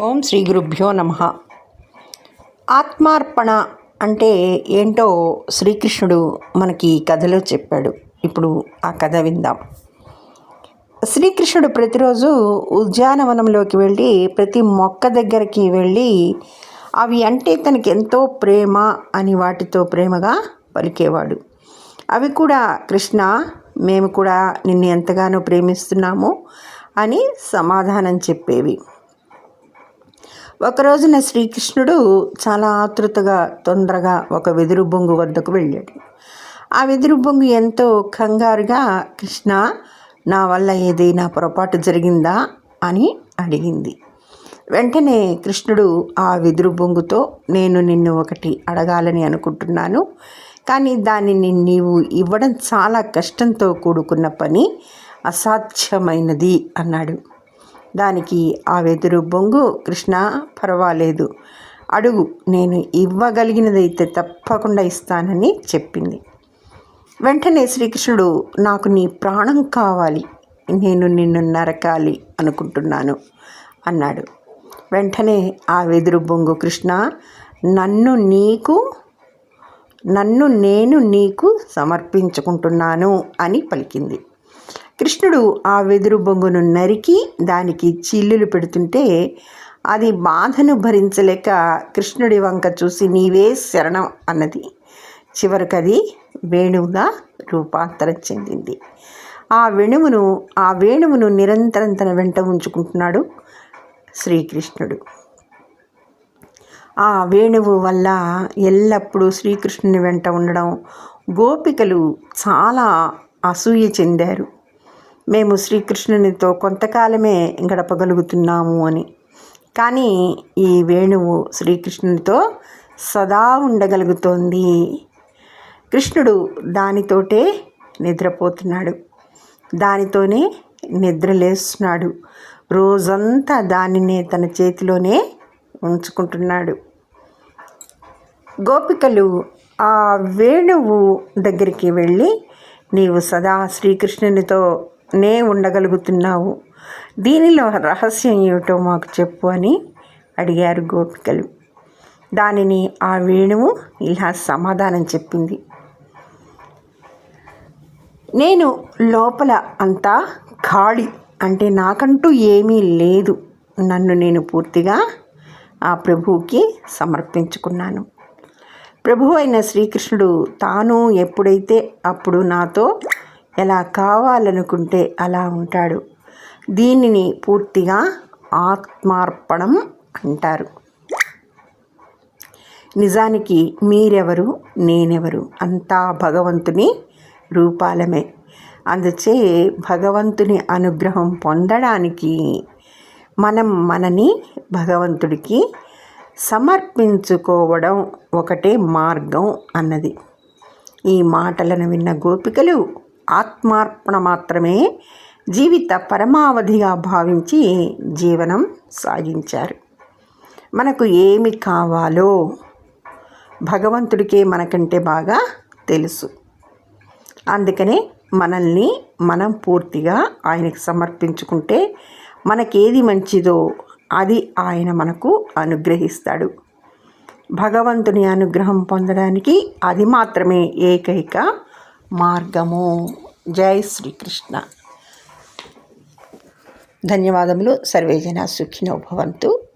ఓం శ్రీ గురుభ్యో నమ. ఆత్మార్పణ అంటే ఏంటో శ్రీకృష్ణుడు మనకి కథలో చెప్పాడు. ఇప్పుడు ఆ కథ విందాం. శ్రీకృష్ణుడు ప్రతిరోజు ఉద్యానవనంలోకి వెళ్ళి ప్రతి మొక్క దగ్గరికి వెళ్ళి అవి అంటే తనకి ఎంతో ప్రేమ అని వాటితో ప్రేమగా పలికేవాడు. అవి కూడా కృష్ణ మేము కూడా నిన్ను ఎంతగానో ప్రేమిస్తున్నాము అని సమాధానం చెప్పేవి. ఒక రోజున శ్రీకృష్ణుడు చాలా ఆతృతగా తొందరగా ఒక వెదురు బొంగు వద్దకు వెళ్ళాడు. ఆ వెదురు బొంగు ఎంతో కంగారుగా కృష్ణ నా వల్ల ఏదైనా పొరపాటు జరిగిందా? అని అడిగింది. వెంటనే కృష్ణుడు ఆ వెదురు బొంగుతో నేను నిన్ను ఒకటి అడగాలని అనుకుంటున్నాను. కానీ దానిని నీవు ఇవ్వడం చాలా కష్టంతో కూడుకున్న పని అసాధ్యమైనది అన్నాడు. దానికి ఆ వెదురు బొంగు కృష్ణ పర్వాలేదు. అడుగు. నేను ఇవ్వగలిగినదైతే తప్పకుండా ఇస్తానని చెప్పింది. వెంటనే శ్రీకృష్ణుడు నాకు నీ ప్రాణం కావాలి. నేను నిన్ను నరకాలి అనుకుంటున్నాను అన్నాడు. వెంటనే ఆ వెదురు బొంగు కృష్ణ నన్ను నీకు నన్ను నేను నీకు సమర్పించుకుంటున్నాను అని పలికింది. కృష్ణుడు ఆ వెదురు బొంగును నరికి దానికి చిల్లులు పెడుతుంటే అది బాధను భరించలేక కృష్ణుడి వంక చూసి నీవే శరణం అన్నది. చివరికి అది వేణువుగా రూపాంతరం చెందింది. ఆ వేణువును ఆ వేణువును నిరంతరం తన వెంట ఉంచుకుంటున్నాడు శ్రీకృష్ణుడు. ఆ వేణువు వల్ల ఎల్లప్పుడూ శ్రీకృష్ణుని వెంట ఉండడం గోపికలు చాలా అసూయ చెందారు. మేము శ్రీకృష్ణునితో కొంతకాలమే గడపగలుగుతున్నాము అని. కానీ ఈ వేణువు శ్రీకృష్ణునితో సదా ఉండగలుగుతోంది. కృష్ణుడు దానితోటే నిద్రపోతున్నాడు. దానితోనే నిద్రలేస్తున్నాడు రోజంతా దానినే తన చేతిలోనే ఉంచుకుంటున్నాడు. గోపికలు ఆ వేణువు దగ్గరికి వెళ్ళి నీవు సదా శ్రీకృష్ణునితో నే ఉండగలుగుతున్నావు. దీనిలో రహస్యం ఏమిటో మాకు చెప్పు అని అడిగారు గోపికలు. దానిని ఆ వేణువు ఇలా సమాధానం చెప్పింది. నేను లోపల అంతా ఖాళీ అంటే నాకంటూ ఏమీ లేదు. నన్ను నేను పూర్తిగా ఆ ప్రభువుకి సమర్పించుకున్నాను. ప్రభు అయిన శ్రీకృష్ణుడు తాను ఎప్పుడైతే అప్పుడు నాతో ఎలా కావాలనుకుంటే అలా ఉంటాడు. దీనిని పూర్తిగా ఆత్మార్పణం అంటారు. నిజానికి మీరెవరు నేనెవరు? అంతా భగవంతుని రూపాలమే. అందుచే భగవంతుని అనుగ్రహం పొందడానికి మనం మనని భగవంతుడికి సమర్పించుకోవడం ఒకటే మార్గం అన్నది. ఈ మాటలను విన్న గోపికలు ఆత్మార్పణ మాత్రమే జీవిత పరమావధిగా భావించి జీవనం సాగించారు. మనకు ఏమి కావాలో భగవంతుడికే మనకంటే బాగా తెలుసు. అందుకనే మనల్ని మనం పూర్తిగా ఆయనకు సమర్పించుకుంటే మనకేది మంచిదో అది ఆయన మనకు అనుగ్రహిస్తాడు. భగవంతుని అనుగ్రహం పొందడానికి అది మాత్రమే ఏకైక మార్గము. జై శ్రీకృష్ణ. ధన్యవాదములు. సర్వేజన సుఖినో భవంతు.